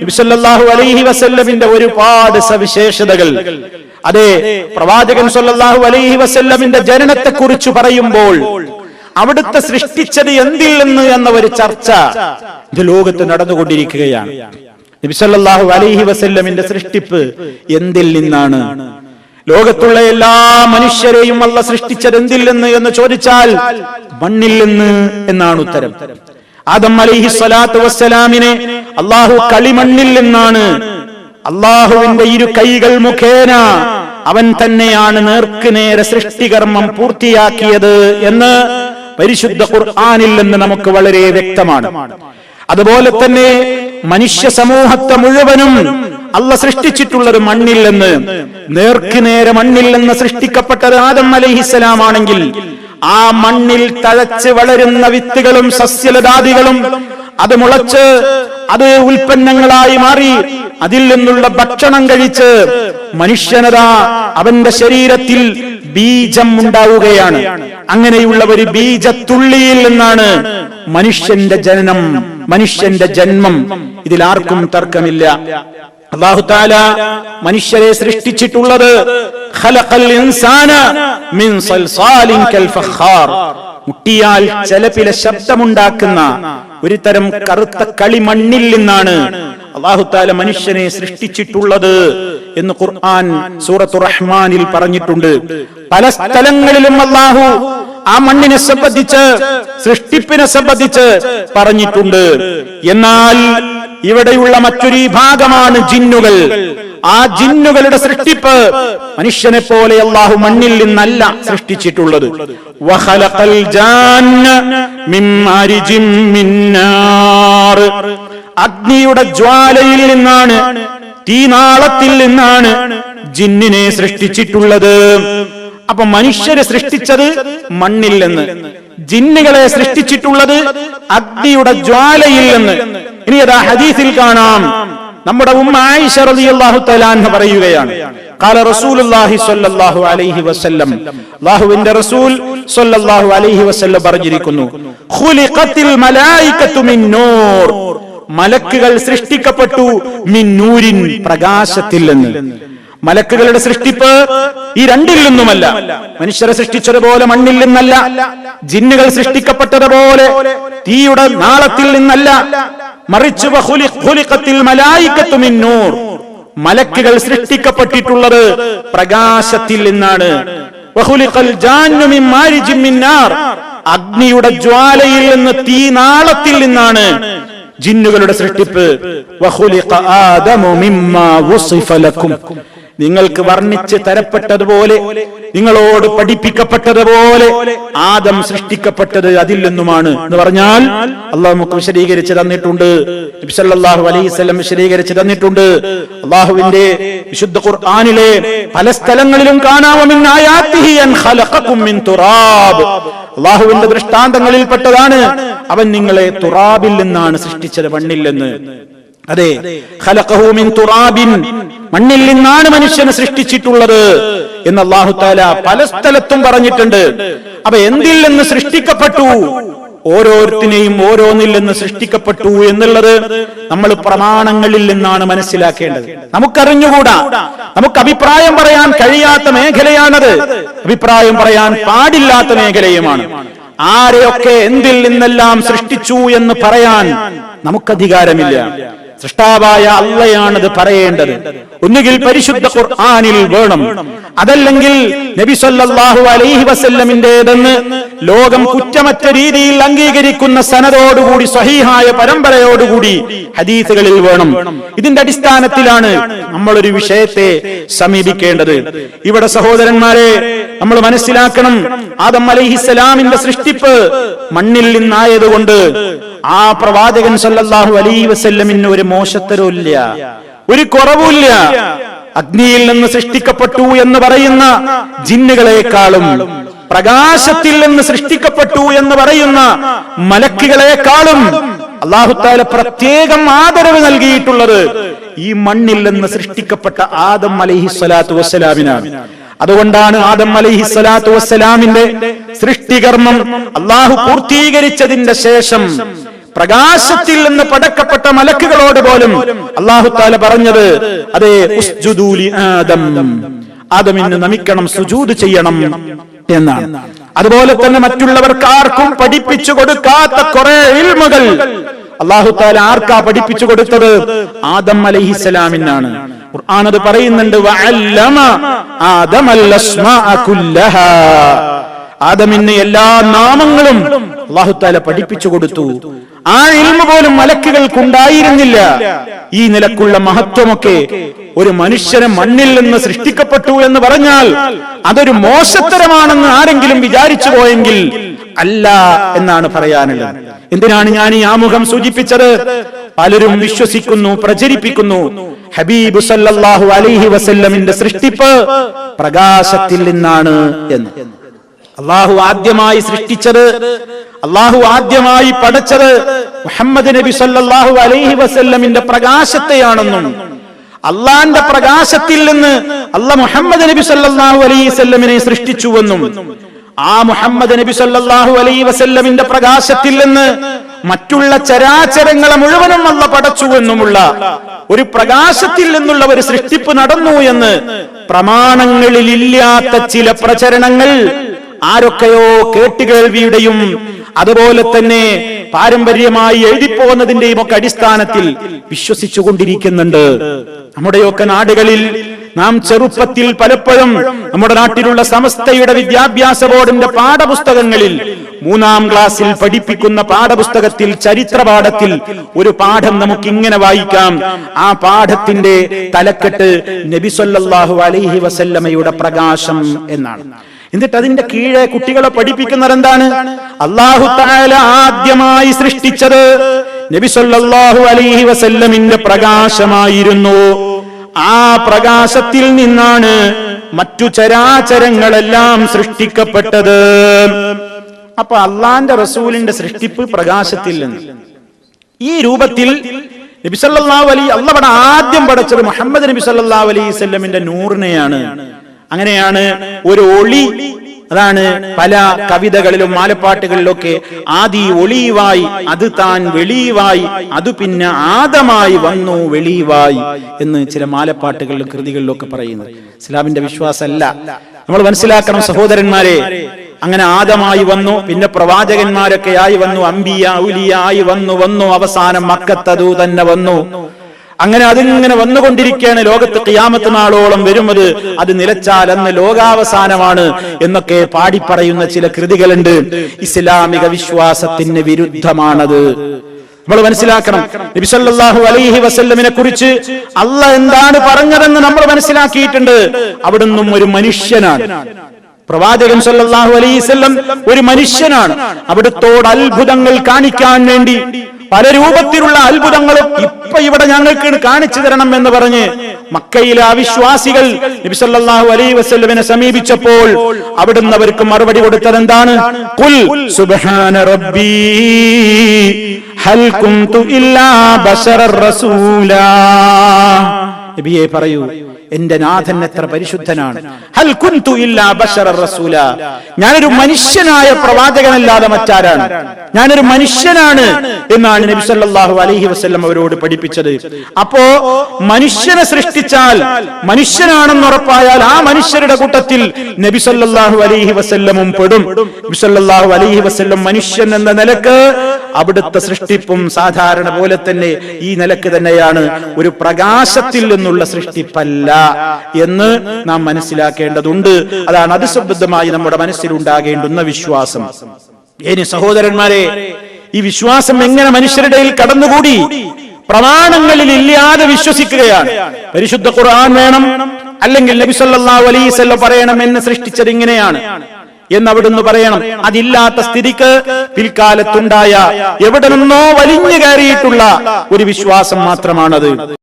നബിസല്ലാഹു അലൈഹി വസല്ലമിന്റെ ഒരുപാട് സവിശേഷതകൾ. അതെ പ്രവാചകൻ സല്ലല്ലാഹു അലൈഹി വസല്ലമിന്റെ ജനനത്തെ കുറിച്ച് പറയുമ്പോൾ അവിടുത്തെ സൃഷ്ടിച്ചത് എന്തിൽ നിന്ന് എന്ന ഒരു ചർച്ച ഇത് ലോകത്ത് നടന്നുകൊണ്ടിരിക്കുകയാണ്. നബിസല്ലാഹു അലൈഹി വസല്ലമിന്റെ സൃഷ്ടിപ്പ് എന്തിൽ നിന്നാണ്? ലോകത്തുള്ള എല്ലാ മനുഷ്യരെയും അല്ല സൃഷ്ടിച്ചത് എന്തിൽ നിന്ന് എന്ന് ചോദിച്ചാൽ മണ്ണിൽ നിന്ന് എന്നാണ് ഉത്തരം. ആദം അലൈഹി സ്വലാത്തു വസ്സലാമിനെ അള്ളാഹു കളിമണ്ണിൽ നിന്നാണ്. അള്ളാഹുവിന്റെ ഇരു കൈകൾ മുഖേന അവൻ തന്നെയാണ് നേർക്കുനേരെ സൃഷ്ടികർമ്മം പൂർത്തിയാക്കിയത് എന്ന് പരിശുദ്ധ ഖുർആാനിൽ നിന്ന് നമുക്ക് വളരെ വ്യക്തമാണ്. അതുപോലെ തന്നെ മനുഷ്യ സമൂഹത്തെ മുഴുവനും അല്ല സൃഷ്ടിച്ചിട്ടുള്ളത് മണ്ണിൽ നിന്ന് നേർക്ക് നേരെ മണ്ണിൽ നിന്ന് സൃഷ്ടിക്കപ്പെട്ടത് ആദം അലഹിസലാമാണെങ്കിൽ ആ മണ്ണിൽ തഴച്ച് വളരുന്ന വിത്തുകളും സസ്യലതാദികളും അത് മുളച്ച് അത് ഉൽപ്പന്നങ്ങളായി മാറി അതിൽ നിന്നുള്ള ഭക്ഷണം കഴിച്ച് മനുഷ്യനതാ അവന്റെ ശരീരത്തിൽ ബീജം ഉണ്ടാവുകയാണ്. അങ്ങനെയുള്ള ഒരു ബീജത്തുള്ളിയിൽ നിന്നാണ് മനുഷ്യന്റെ ജനനം മനുഷ്യന്റെ ജന്മം. ഇതിൽ ആർക്കും തർക്കമില്ല. അള്ളാഹുത്താല മനുഷ്യരെ സൃഷ്ടിച്ചിട്ടുള്ളത് മുട്ടിയാൽ ചെലപ്പിലെ ശബ്ദമുണ്ടാക്കുന്ന ഒരു തരം കറുത്ത കളിമണ്ണിൽ നിന്നാണ് അള്ളാഹുത്താല മനുഷ്യനെ സൃഷ്ടിച്ചിട്ടുള്ളത് എന്ന് ഖുർആൻ സൂറത്തു റഹ്മാനിൽ പറഞ്ഞിട്ടുണ്ട്. പല സ്ഥലങ്ങളിലും അള്ളാഹു ആ മണ്ണിനെ സംബന്ധിച്ച് സൃഷ്ടിപ്പിനെ സംബന്ധിച്ച് പറഞ്ഞിട്ടുണ്ട്. എന്നാൽ ഇവിടെയുള്ള മറ്റൊരു ഭാഗമാണ് ജിന്നുകൾ. ആ ജിന്നുകളുടെ സൃഷ്ടിപ്പ് മനുഷ്യനെ പോലെ അള്ളാഹു മണ്ണിൽ നിന്നല്ല സൃഷ്ടിച്ചിട്ടുള്ളത്. അഗ്നിയുടെ ജ്വാലയിൽ നിന്നാണ് തീനാളത്തിൽ നിന്നാണ് ജിന്നിനെ സൃഷ്ടിച്ചിട്ടുള്ളത്. അപ്പൊ മനുഷ്യരെ സൃഷ്ടിച്ചത് മണ്ണിൽ നിന്ന്. ജിന്നുകളെ സൃഷ്ടിച്ചിട്ടുള്ളത് അഗ്നിയുടെ ജ്വാലയിൽ നിന്ന്. ഇനി അതാ ഹദീസിൽ കാണാം. നമ്മുടെ ഉമ്മ ആയിഷ റളിയല്ലാഹു തആല പറയുകയാണ് قال رسول الله صلى الله عليه وسلم അല്ലാഹുവിന്റെ റസൂൽ സ്വല്ലല്ലാഹു അലൈഹി വസല്ലം പറഞ്ഞിരിക്കുന്നു ഖുലിഖത്തിൽ മലായികത്തു മിൻ നൂർ മലക്കുകൾ സൃഷ്ടിക്കപ്പെട്ടു മിൻ നൂരിൻ പ്രകാശത്തിൽ നിന്ന് മലക്കുകളുടെ സൃഷ്ടിപ്പ് ഈ രണ്ടിൽ നിന്നുമല്ല മനുഷ്യരെ സൃഷ്ടിച്ചതുപോലെ മണ്ണിൽ നിന്നല്ല ജിന്നുകൾ സൃഷ്ടിക്കപ്പെട്ടതുപോലെ തീയുടെ നാളത്തിൽ നിന്നല്ല മറിച്ച് മലക്കുകൾ സൃഷ്ടിക്കപ്പെട്ടിട്ടുള്ളത് പ്രകാശത്തിൽ നിന്നാണ്. അഗ്നിയുടെ ജ്വാലയിൽ നിന്ന് തീനാളത്തിൽ നിന്നാണ് ജിന്നുകളുടെ സൃഷ്ടിപ്പ്. നിങ്ങൾക്ക് വർണിച്ച് തരപ്പെട്ടതുപോലെ നിങ്ങളോട് പഠിപ്പിക്കപ്പെട്ടതുപോലെ ആദം സൃഷ്ടിക്കപ്പെട്ടത് അതിൽ നിന്നുമാണ് എന്ന് പറഞ്ഞാൽ അള്ളാഹു നമുക്ക് വിശദീകരിച്ച് തന്നിട്ടുണ്ട്. അലൈഹി വസല്ലം വിശദീകരിച്ച് തന്നിട്ടുണ്ട്. അള്ളാഹുവിന്റെ വിശുദ്ധ ഖുർആാനിലെ പല സ്ഥലങ്ങളിലും അള്ളാഹുവിന്റെ ദൃഷ്ടാന്തങ്ങളിൽപ്പെട്ടതാണ്. അവൻ നിങ്ങളെ തുറാബിൽ നിന്നാണ് സൃഷ്ടിച്ചത് മണ്ണിൽ നിന്ന്. അതെ മണ്ണിൽ നിന്നാണ് മനുഷ്യനെ സൃഷ്ടിച്ചിട്ടുള്ളത് എന്ന് അള്ളാഹു താല പല സ്ഥലത്തും പറഞ്ഞിട്ടുണ്ട്. അപ്പൊ എന്തിൽ നിന്ന് സൃഷ്ടിക്കപ്പെട്ടു? ഓരോരുത്തിനെയും ഓരോന്നിൽ നിന്ന് സൃഷ്ടിക്കപ്പെട്ടു എന്നുള്ളത് നമ്മൾ പ്രമാണങ്ങളിൽ നിന്നാണ് മനസ്സിലാക്കേണ്ടത്. നമുക്കറിഞ്ഞുകൂടാ. നമുക്ക് അഭിപ്രായം പറയാൻ കഴിയാത്ത മേഖലയാണത്. അഭിപ്രായം പറയാൻ പാടില്ലാത്ത മേഖലയുമാണ്. ആരെയൊക്കെ എന്തിൽ നിന്നെല്ലാം സൃഷ്ടിച്ചു എന്ന് പറയാൻ നമുക്കധികാരമില്ല. സൃഷ്ടാവായ അള്ളയാണത് പറയേണ്ടത്. ഒന്നുകിൽ പരിശുദ്ധ ഖുർആാനിൽ വേണം. അതല്ലെങ്കിൽ നബി സല്ലല്ലാഹു അലൈഹി വസല്ലമിന്റേതെന്ന് ലോകം കുറ്റമറ്റ രീതിയിൽ അംഗീകരിക്കുന്ന സനതോടുകൂടി സ്വഹീഹായ പരമ്പരയോടുകൂടി ഹദീസുകളിൽ വേണം. ഇതിന്റെ അടിസ്ഥാനത്തിലാണ് നമ്മൾ ഒരു വിഷയത്തെ സമീപിക്കേണ്ടത്. ഇവിടെ സഹോദരന്മാരെ നമ്മൾ മനസ്സിലാക്കണം. ആദം അലൈഹിസ്സലാമിന്റെ സൃഷ്ടിപ്പ് മണ്ണിൽ നിന്നായതുകൊണ്ട് ആ പ്രവാചകൻ സല്ലല്ലാഹു അലൈഹി വസല്ലമിന് ഒരു മോശത്തരമില്ല ഒരു കുറവുമില്ല. അഗ്നിയിൽ നിന്ന് സൃഷ്ടിക്കപ്പെട്ടു എന്ന് പറയുന്ന ജിന്നുകളെക്കാളും പ്രകാശത്തിൽ നിന്ന് സൃഷ്ടിക്കപ്പെട്ടു എന്ന് പറയുന്ന മലക്കുകളെക്കാളും അള്ളാഹുത്താല പ്രത്യേകം ആദരവ് നൽകിയിട്ടുള്ളത് ഈ മണ്ണിൽ നിന്ന് സൃഷ്ടിക്കപ്പെട്ട ആദം അലൈഹി സ്വലാത്തു വസ്സലാമിനാണ്. അതുകൊണ്ടാണ് ആദം അലൈഹി സ്വലാത്തു വസ്സലാമിന്റെ സൃഷ്ടികർമ്മം അള്ളാഹു പൂർത്തീകരിച്ചതിന്റെ ശേഷം പ്രകാശത്തിൽ നിന്ന് പടക്കപ്പെട്ട മലക്കുകളോട് പോലും അള്ളാഹു താല പറഞ്ഞത് അതേ ആദം. ആദമിന് നമിക്കണം സുജൂത് ചെയ്യണം എന്നാണ്. അതുപോലെ തന്നെ മറ്റുള്ളവർക്ക് ആർക്കും പഠിപ്പിച്ചു കൊടുക്കാത്ത കുറെ ഇൽമുകൾ അള്ളാഹു താല ആർക്കാ പഠിപ്പിച്ചു കൊടുത്തത്? ആദം അലഹിസലാമിനാണ് ഖുർആൻ അത് പറയുന്നുണ്ട് ആദമൽ അസ്മാഅ കുല്ലഹാ. ആദമിന് എല്ലാ നാമങ്ങളും അള്ളാഹുത്താല പഠിപ്പിച്ചു കൊടുത്തു. ആ ഇൽമ പോലും മലക്കുകൾക്കുണ്ടായിരുന്നില്ല ഈ നിലക്കുള്ള മഹത്വമൊക്കെ ഒരു മനുഷ്യനെ മണ്ണിൽ നിന്ന് സൃഷ്ടിക്കപ്പെട്ടു എന്ന് പറഞ്ഞാൽ അതൊരു മോശത്തരമാണെന്ന് ആരെങ്കിലും വിചാരിച്ചു പോയെങ്കിൽ അല്ല എന്നാണ് പറയാനുള്ളത്. എന്തിനാണ് ഞാൻ ഈ ആമുഖം സൂചിപ്പിച്ചത്? പലരും വിശ്വസിക്കുന്നു പ്രചരിപ്പിക്കുന്നു. ഹബീബ് സല്ലല്ലാഹു അലൈഹി വസല്ലമിന്റെ സൃഷ്ടിപ്പ് പ്രകാശത്തിൽ നിന്നാണ് എന്ന്. അള്ളാഹു ആദ്യമായി സൃഷ്ടിച്ചത് അള്ളാഹു ആദ്യമായി പഠിച്ചത് മുഹമ്മദ് നബി സല്ലാഹു അലൈഹി വസല്ലമിന്റെ പ്രകാശത്തെയാണെന്നും അള്ളാന്റെ പ്രകാശത്തിൽ നിന്ന് അല്ല മുഹമ്മദ് നബി സല്ലാഹു അലൈഹി വല്ലമിനെ സൃഷ്ടിച്ചുവെന്നും ആ മുഹമ്മദ് നബി സല്ലാഹു അലൈഹി വസല്ലമിന്റെ പ്രകാശത്തിൽ നിന്ന് മറ്റുള്ള ചരാചരങ്ങളെ മുഴുവനും അല്ല പടച്ചുവെന്നുമുള്ള ഒരു പ്രകാശത്തിൽ നിന്നുള്ള ഒരു സൃഷ്ടിപ്പ് നടന്നു എന്ന് പ്രമാണങ്ങളിൽ ഇല്ലാത്ത ചില പ്രചരണങ്ങൾ ആരൊക്കെയോ കേട്ടുകേൾവിയുടെയും അതുപോലെ തന്നെ പാരമ്പര്യമായി എഴുതിപ്പോകുന്നതിന്റെയും ഒക്കെ അടിസ്ഥാനത്തിൽ വിശ്വസിച്ചുകൊണ്ടിരിക്കുന്നുണ്ട്. നമ്മുടെയൊക്കെ നാടുകളിൽ നാം ചെറുപ്പത്തിൽ പലപ്പോഴും നമ്മുടെ നാട്ടിലുള്ള സമസ്തയുടെ വിദ്യാഭ്യാസ ബോർഡിന്റെ പാഠപുസ്തകങ്ങളിൽ മൂന്നാം ക്ലാസ്സിൽ പഠിപ്പിക്കുന്ന പാഠപുസ്തകത്തിൽ ചരിത്ര പാഠത്തിൽ ഒരു പാഠം നമുക്ക് ഇങ്ങനെ വായിക്കാം. ആ പാഠത്തിന്റെ തലക്കെട്ട് നബിസൊല്ലാഹു അലൈഹി വസല്ലമയുടെ പ്രകാശം എന്നാണ്. എന്നിട്ട് അതിന്റെ കീഴെ കുട്ടികളെ പഠിപ്പിക്കുന്നത് എന്താണ്? അള്ളാഹു താല ആദ്യമായി സൃഷ്ടിച്ചത് നബിസൊല്ലാഹു അലൈഹി വസല്ലമിന്റെ പ്രകാശമായിരുന്നു. ആ പ്രകാശത്തിൽ നിന്നാണ് മറ്റു ചരാചരങ്ങളെല്ലാം സൃഷ്ടിക്കപ്പെട്ടത്. അപ്പൊ അള്ളാന്റെ റസൂലിന്റെ സൃഷ്ടിപ്പ് പ്രകാശത്തിൽ നിന്ന്. ഈ രൂപത്തിൽ നബിസല്ലാ അലി അള്ളവടെ ആദ്യം പഠിച്ചത് മുഹമ്മദ് നബി സല്ലല്ലാഹു അലൈഹി വസല്ലമിന്റെ നൂറിനെയാണ്. അങ്ങനെയാണ് ഒരു ഒളി. അതാണ് പല കവിതകളിലും മാലപ്പാട്ടുകളിലൊക്കെ ആദി ഒളിവായി അത് താൻ വെളിവായി അത് പിന്നെ ആദമായി വന്നു വെളിവായി എന്ന് ചില മാലപ്പാട്ടുകളിലും കൃതികളിലൊക്കെ പറയുന്നത്. ഇസ്ലാമിന്റെ വിശ്വാസമല്ല. നമ്മൾ മനസ്സിലാക്കണം സഹോദരന്മാരെ അങ്ങനെ ആദമായി വന്നു പിന്നെ പ്രവാചകന്മാരൊക്കെ ആയി വന്നു അമ്പിയ ഉലിയ ആയി വന്നു വന്നു അവസാനം മക്കത്തതു തന്നെ വന്നു. അങ്ങനെ അതിങ്ങനെ വന്നുകൊണ്ടിരിക്കുകയാണ്. ലോകത്ത് കിയാമത്ത് നാളോളം വരും അത്. നിലച്ചാൽ അന്ന് ലോകാവസാനമാണ് എന്നൊക്കെ പാടിപ്പറയുന്ന ചില കൃതികളുണ്ട്. ഇസ്ലാമിക വിശ്വാസത്തിന് വിരുദ്ധമാണത്. നമ്മൾ മനസ്സിലാക്കണം. നബി സല്ലല്ലാഹു അലൈഹി വസല്ലമിനെ കുറിച്ച് അല്ല എന്താണ് പറഞ്ഞതെന്ന് നമ്മൾ മനസ്സിലാക്കിയിട്ടുണ്ട്. അവിടുന്നും ഒരു മനുഷ്യനാണ്. പ്രവാചകൻ സല്ലല്ലാഹു അലൈഹി ഒരു മനുഷ്യനാണ്. അവിടുത്തോട് അത്ഭുതങ്ങൾ കാണിക്കാൻ വേണ്ടി പല രൂപത്തിലുള്ള അത്ഭുതങ്ങളും ഇപ്പൊ ഇവിടെ ഞങ്ങൾക്ക് കാണിച്ചു തരണം എന്ന് പറഞ്ഞ് മക്കയിലെ അവിശ്വാസികൾ നബി സല്ലല്ലാഹു അലൈഹി വസല്ലമിനെ സമീപിച്ചപ്പോൾ അവിടുന്ന് അവർക്ക് മറുപടി കൊടുത്തത് എന്താണ്? ഖുൽ സുബ്ഹാന റബ്ബി ഹൽ ഇല്ലാ ബശറർ റസൂല. നബിയെ പറയൂ എന്റെ നാഥൻ എത്ര പരിശുദ്ധനാണ്. ഞാനൊരു മനുഷ്യനായ പ്രവാചകനല്ലാതെ മറ്റാരാണ്. ഞാനൊരു മനുഷ്യനാണ് എന്നാണ് നബി സല്ലല്ലാഹു അലൈഹി വസല്ലം അവരോട് പഠിപ്പിച്ചത്. അപ്പോ മനുഷ്യനെ സൃഷ്ടിച്ചാൽ മനുഷ്യനാണെന്ന് ഉറപ്പായാൽ ആ മനുഷ്യരുടെ കൂട്ടത്തിൽ നബി സല്ലല്ലാഹു അലൈഹി വസല്ലമും പെടും. നബി സല്ലല്ലാഹു അലൈഹി വസല്ലം മനുഷ്യൻ എന്ന നിലയ്ക്ക് അവിടുത്തെ സൃഷ്ടിപ്പും സാധാരണ പോലെ തന്നെ ഈ നിലയ്ക്ക് തന്നെയാണ്. ഒരു പ്രകാശത്തിൽ നിന്നുള്ള സൃഷ്ടിപ്പല്ല എന്ന് നാം മനസ്സിലാക്കേണ്ടതുണ്ട്. അതാണ് അതിസംബദ്ധമായി നമ്മുടെ മനസ്സിൽ ഉണ്ടാകേണ്ടുന്ന വിശ്വാസം. ഇനി സഹോദരന്മാരെ ഈ വിശ്വാസം എങ്ങനെ മനുഷ്യരുടെ കടന്നുകൂടി? പ്രമാണങ്ങളിൽ ഇല്ലാതെ വിശ്വസിക്കുകയാണ്. പരിശുദ്ധ ഖുർആൻ വേണം. അല്ലെങ്കിൽ നബി സല്ലല്ലാഹു പറയണം എന്ന് സൃഷ്ടിച്ചത് ഇങ്ങനെയാണ്. എന്ന് അവിടുന്ന് പറയണം. അതില്ലാത്ത സ്ഥിതിക്ക് പിൽക്കാലത്തുണ്ടായ എവിടെ നിന്നോ വലിഞ്ഞു കയറിയിട്ടുള്ള ഒരു വിശ്വാസം മാത്രമാണത്.